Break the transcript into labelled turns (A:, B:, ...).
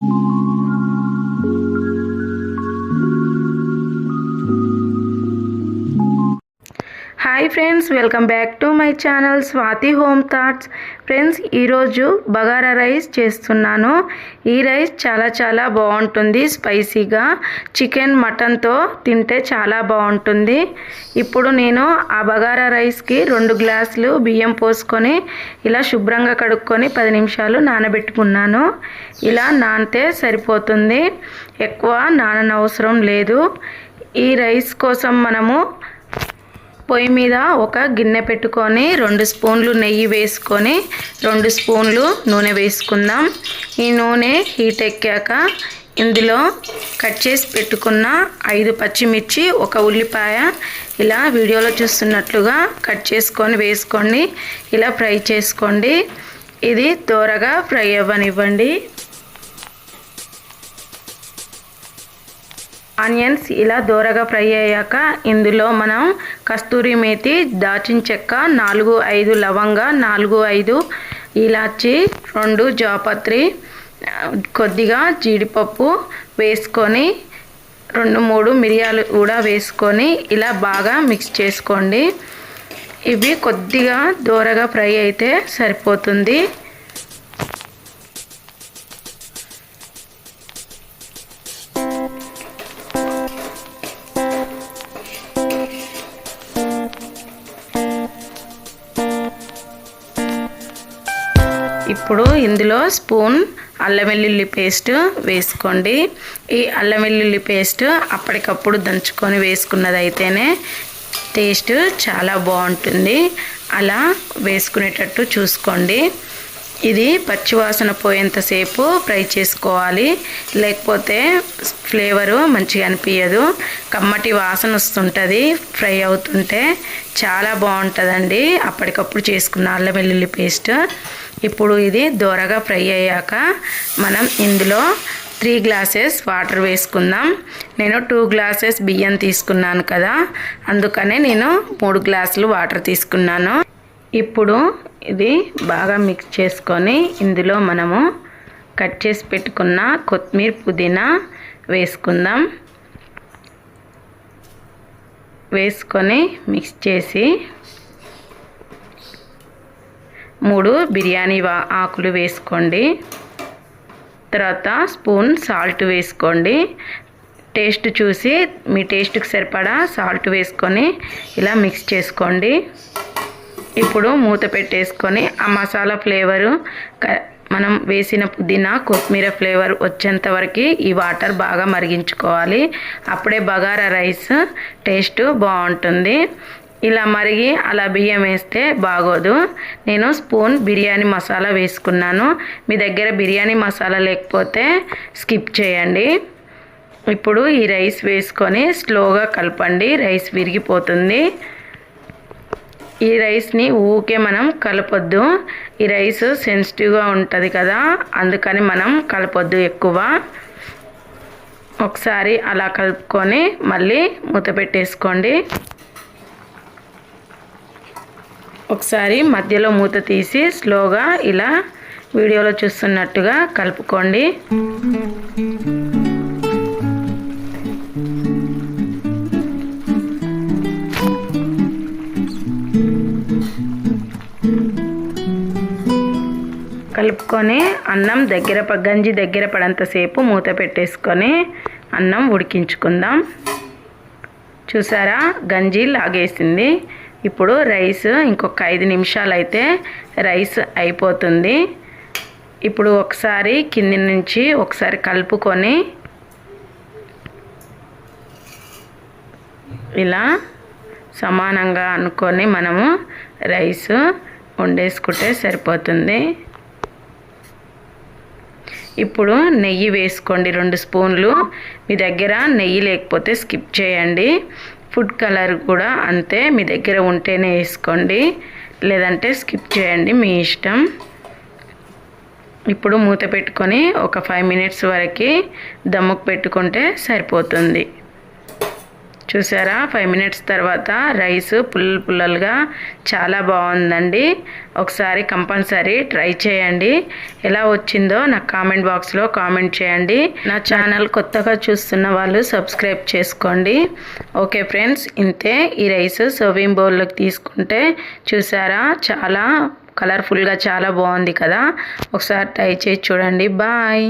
A: you hi friends welcome back to my channel Swathi home thoughts friends ఈరోజు bagara rice చేస్తున్నాను. ఈ rice చాలా చాలా బాగుంటుంది స్పైసీగా. చికెన్ మటన్తో తింటే చాలా బాగుంటుంది. ఇప్పుడు నేను ఆ బగారా రైస్కి రెండు గ్లాసులు బియ్యం పోసుకొని ఇలా శుభ్రంగా కడుక్కొని పది నిమిషాలు నానబెట్టుకున్నాను. ఇలా నానితే సరిపోతుంది. ఎక్కువ నాననవసరం లేదు. ఈ రైస్ కోసం మనము పొయ్యి మీద ఒక గిన్నె పెట్టుకొని రెండు స్పూన్లు నెయ్యి వేసుకొని రెండు స్పూన్లు నూనె వేసుకుందాం. ఈ నూనె హీట్ ఎక్కాక ఇందులో కట్ చేసి పెట్టుకున్న ఐదు పచ్చిమిర్చి ఒక ఉల్లిపాయ ఇలా వీడియోలో చూస్తున్నట్లుగా కట్ చేసుకొని వేసుకోండి. ఇలా ఫ్రై చేసుకోండి. ఇది త్వరగా ఫ్రై అవ్వనివ్వండి. ఆనియన్స్ ఇలా దూరగా ఫ్రై అయ్యాక ఇందులో మనం కస్తూరి మేతి దాచిన చెక్క నాలుగు ఐదు లవంగ నాలుగు ఐదు ఇలాచి రెండు జాపత్రి కొద్దిగా జీడిపప్పు వేసుకొని రెండు మూడు మిరియాలు కూడా వేసుకొని ఇలా బాగా మిక్స్ చేసుకోండి. ఇవి కొద్దిగా దూరగా ఫ్రై అయితే సరిపోతుంది. ఇప్పుడు ఇందులో స్పూన్ అల్లం వెల్లుల్లి పేస్ట్ వేసుకోండి. ఈ అల్లం వెల్లుల్లి పేస్ట్ అప్పటికప్పుడు దంచుకొని వేసుకున్నదైతేనే టేస్ట్ చాలా బాగుంటుంది. అలా వేసుకునేటట్టు చూసుకోండి. ఇది పచ్చివాసన పోయేంతసేపు ఫ్రై చేసుకోవాలి. లేకపోతే ఫ్లేవరు మంచిగా అనిపించదు కమ్మటి వాసన వస్తుంటుంది ఫ్రై అవుతుంటే చాలా బాగుంటుందండి. అప్పటికప్పుడు చేసుకున్న అల్లం వెల్లుల్లి పేస్ట్. ఇప్పుడు ఇది దోరగా ఫ్రై అయ్యాక మనం ఇందులో త్రీ గ్లాసెస్ వాటర్ వేసుకుందాం. నేను టూ గ్లాసెస్ బియ్యం తీసుకున్నాను కదా అందుకనే నేను మూడు గ్లాసులు వాటర్ తీసుకున్నాను. ఇప్పుడు ఇది బాగా మిక్స్ చేసుకొని ఇందులో మనము కట్ చేసి పెట్టుకున్న కొత్తిమీర పుదీనా వేసుకుందాం. వేసుకొని మిక్స్ చేసి మూడు బిర్యానీ ఆకులు వేసుకోండి. తర్వాత స్పూన్ సాల్ట్ వేసుకోండి. టేస్ట్ చూసి మీ టేస్ట్కి సరిపడా సాల్ట్ వేసుకొని ఇలా మిక్స్ చేసుకోండి. ఇప్పుడు మూత పెట్టేసుకొని ఆ మసాలా ఫ్లేవరు మనం వేసిన పుదీనా కొత్తిమీర ఫ్లేవర్ వచ్చేంత వరకు ఈ వాటర్ బాగా మరిగించుకోవాలి. అప్పుడే బగారా రైస్ టేస్ట్ బాగుంటుంది. ఇలా మరిగి అలా బియ్యం వేస్తే బాగోదు. నేను స్పూన్ బిర్యానీ మసాలా వేసుకున్నాను. మీ దగ్గర బిర్యానీ మసాలా లేకపోతే స్కిప్ చేయండి. ఇప్పుడు ఈ రైస్ వేసుకొని స్లోగా కలపండి. రైస్ విరిగిపోతుంది. ఈ రైస్ని ఊకే మనం కలపొద్దు. ఈ రైస్ సెన్సిటివ్గా ఉంటుంది కదా అందుకని మనం కలపొద్దు ఎక్కువ. ఒకసారి అలా కలుపుకొని మళ్ళీ మూత పెట్టేసుకోండి. ఒకసారి మధ్యలో మూత తీసి స్లోగా ఇలా వీడియోలో చూస్తున్నట్టుగా కలుపుకోండి. కలుపుకొని అన్నం దగ్గర గంజి దగ్గర పడంతసేపు మూత పెట్టేసుకొని అన్నం ఉడికించుకుందాం. చూసారా? గంజి లాగేసింది. ఇప్పుడు రైస్ ఇంకొక ఐదు నిమిషాలు అయితే రైస్ అయిపోతుంది. ఇప్పుడు ఒకసారి కింది నుంచి ఒకసారి కలుపుకొని ఇలా సమానంగా అనుకొని మనము రైస్ వండేసుకుంటే సరిపోతుంది. ఇప్పుడు నెయ్యి వేసుకోండి రెండు స్పూన్లు. మీ దగ్గర నెయ్యి లేకపోతే స్కిప్ చేయండి. ఫుడ్ కలర్ కూడా అంతే. మీ దగ్గర ఉంటేనే వేసుకోండి. లేదంటే స్కిప్ చేయండి మీ ఇష్టం. ఇప్పుడు మూత పెట్టుకొని ఒక ఫైవ్ మినిట్స్ వరకు దమ్ముకు పెట్టుకుంటే సరిపోతుంది. చూసారా? ఫైవ్ మినిట్స్ తర్వాత రైస్ పుల్ల పుల్లలుగా చాలా బాగుందండి. ఒకసారి కంపల్సరీ ట్రై చేయండి. ఎలా వచ్చిందో నాకు కామెంట్ బాక్స్లో కామెంట్ చేయండి. నా ఛానల్ కొత్తగా చూస్తున్న వాళ్ళు సబ్స్క్రైబ్ చేసుకోండి. ఓకే ఫ్రెండ్స్ ఇంతే ఈ రైస్ సర్వింగ్ బౌల్లోకి తీసుకుంటే చూసారా? చాలా కలర్ఫుల్గా చాలా బాగుంది కదా. ఒకసారి ట్రై చేసి చూడండి. బాయ్